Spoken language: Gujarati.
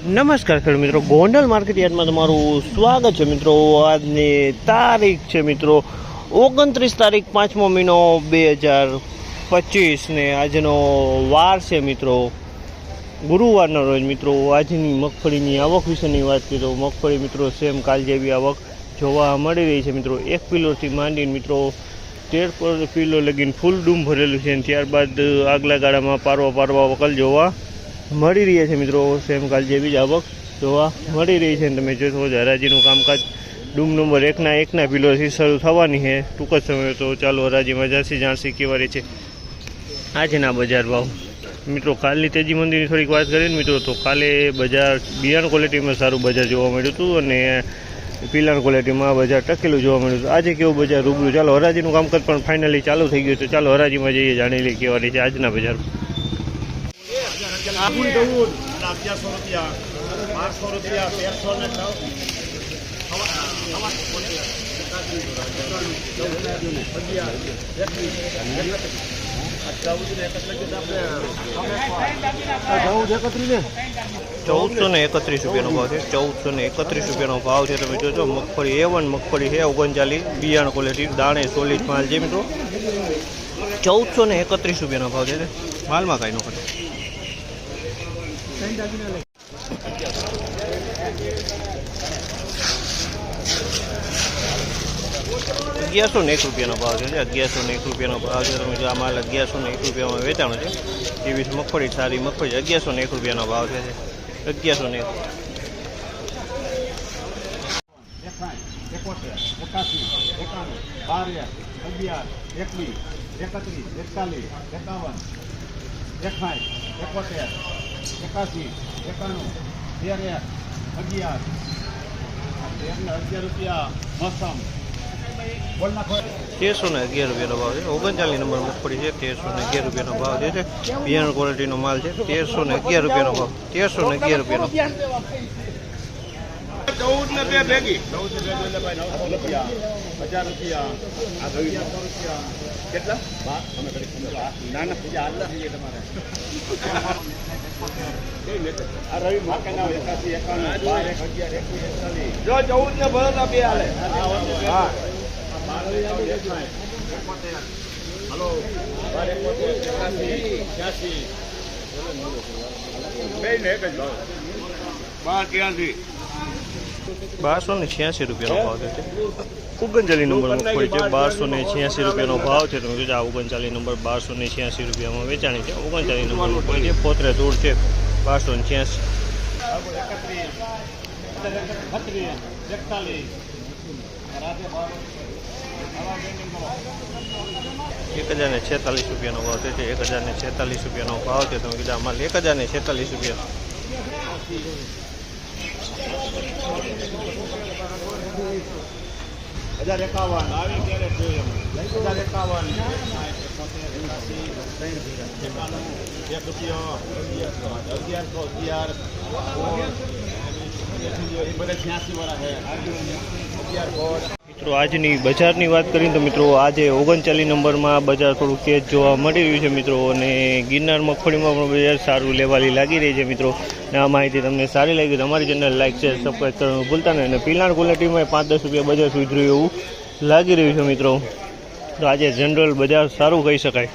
નમસ્કાર ખેડૂત મિત્રો. ગોંડલ માર્કેટ યાર્ડમાં તમારું સ્વાગત છે મિત્રો. આજની તારીખ છે મિત્રો ઓગણત્રીસ તારીખ પાંચમો મહિનો બે હજાર પચીસ ને આજનો વાર છે મિત્રો. ગુરુવારના રોજ મિત્રો આજની મગફળીની આવક વિશેની વાત કરીએ તો મગફળી મિત્રો સેમ કાલ જેવી આવક જોવા મળી રહી છે મિત્રો. એક કિલોથી માંડીને મિત્રો તેર કિલો લગીને ફૂલ ડૂમ ભરેલું છે ત્યારબાદ આગલા ગાળામાં પારવા પારવા વકલ જોવા મળી રહ્યા છે મિત્રો સેમ કાલ જેવી જ આવક જોવા મળી રહી છે તમે જોશો હરાજીનું કામકાજ ડૂમ નંબર એકના એકના પિલોથી શરૂ થવાની છે. ટૂંક જ સમય તો ચાલો હરાજીમાં જાસી જાણસી કેવા રહે છે. આજના બજાર ભાવ. મિત્રો કાલની તેજી મંદિરની થોડીક વાત કરીએ ને મિત્રો, તો કાલે બજાર બિયારણ ક્વોલિટીમાં સારું બજાર જોવા મળ્યું હતું અને પિલાણ ક્વોલિટીમાં બજાર ટકેલું જોવા મળ્યું હતું. આજે કેવું બજાર રૂબરૂ? ચાલો હરાજીનું કામકાજ પણ ફાઇનલી ચાલુ થઈ ગયું તો ચાલો હરાજીમાં જઈએ, જાણી લઈએ કેવા રહી છે આજના બજાર આબુ ચૌદ અગિયારસો રૂપિયા બારસો રૂપિયા તેરસો ને ચૌદસો ને એકત્રીસ રૂપિયાનો ભાવ છે. ચૌદસો ને એકત્રીસ રૂપિયાનો ભાવ છે. તમે જોજો મગફળી એ વન મગફળી છે ઓગણચાલીસ. બિયારણ ક્વોલિટી દાણે સોલિડ માલ જેમ મિત્રો. ચૌદસો ને એકત્રીસ રૂપિયાનો ભાવ છે. માલમાં કાંઈ નો ખર્ચ અગિયારસો ને એક રૂપિયાનો ભાવ છે અગિયારસો ને એક રૂપિયાનો ભાવ છે તમે જો આ માલ અગિયારસો ને એક રૂપિયામાં વેચાણો છે એવી મગફળી સારી મગફળી અગિયારસો ને એક રૂપિયાનો ભાવ છે અગિયારસો ને એક એકોતેર એકાસી એકાણું બાર અગિયાર એકવીસ એકત્રીસ એકતાલીસ એકાવન એકાઠ એકોતેર એકાસી એકાણું તેર એક અગિયાર. તેરને અગિયાર રૂપિયા મોસમ તેરસો ને અગિયાર રૂપિયાનો ભાવ છે. ઓગણચાલીસ નંબર મગફળી છે. તેરસો ને અગિયાર રૂપિયાનો ભાવ જે છે બિયારણ ક્વોલિટીનો માલ છે. તેરસો ને અગિયાર રૂપિયાનો ભાવ. તેરસો ને અગિયાર રૂપિયાનો. ચૌદ ને બે ભેગી. ચૌદ ને બે એટલે ભાઈ નવસો રૂપિયા. હજાર રૂપિયા. આ અગિયારસો રૂપિયા. કેટલા? બાર. અમે કરી ના ના બીજા તમારે માર્કે ના એકાણું બાર એક અગિયાર એકવીસ એકતાલીસ જો ચૌદ ને હાલે. હા. બારસો ને છ્યાસી રૂપિયાનો ભાવ છે. ઓગણચાલીસ નંબર મગફળી છે. બારસો ને છ્યાસી રૂપિયાનો ભાવ છે. તમે જોજો આ ઓગણચાલીસ નંબર બારસો ને છ્યાસી રૂપિયામાં વેચાણી છે. ઓગણચાલીસ નંબર મગફળી છે. પોતરે દૂર છે. બારસો ને છ્યાસી. એક હજાર ને છેતાલીસ રૂપિયાનો ભાવ છે એક હજાર ને છેતાલીસ રૂપિયાનો ભાવ છે. તમે કીધા માલ એક હજાર ને છેતાલીસ રૂપિયા. હજાર એકાવન. આવી ક્યારે જોઈએ હજાર એકાવન. છે મિત્રો, આજની બજારની વાત કરીએ તો મિત્રો, આજે ઓગણચાલીસ નંબરમાં બજાર થોડું તેજ જોવા મળી રહ્યું છે મિત્રો, અને ગિરનાર મગફળીમાં પણ બજાર સારું લેવાલી લાગી રહી છે મિત્રો. અને આ માહિતી તમને સારી લાગી તો અમારી ચેનલ લાઈક, શેર, સબસ્ક્રાઈબ કરવાનું ભૂલતા નહીં. અને પિલાણ ક્વોલિટીમાં પાંચ દસ રૂપિયા બજાર સુધર્યું એવું લાગી રહ્યું છે મિત્રો. તો આજે જનરલ બજાર સારું કહી શકાય.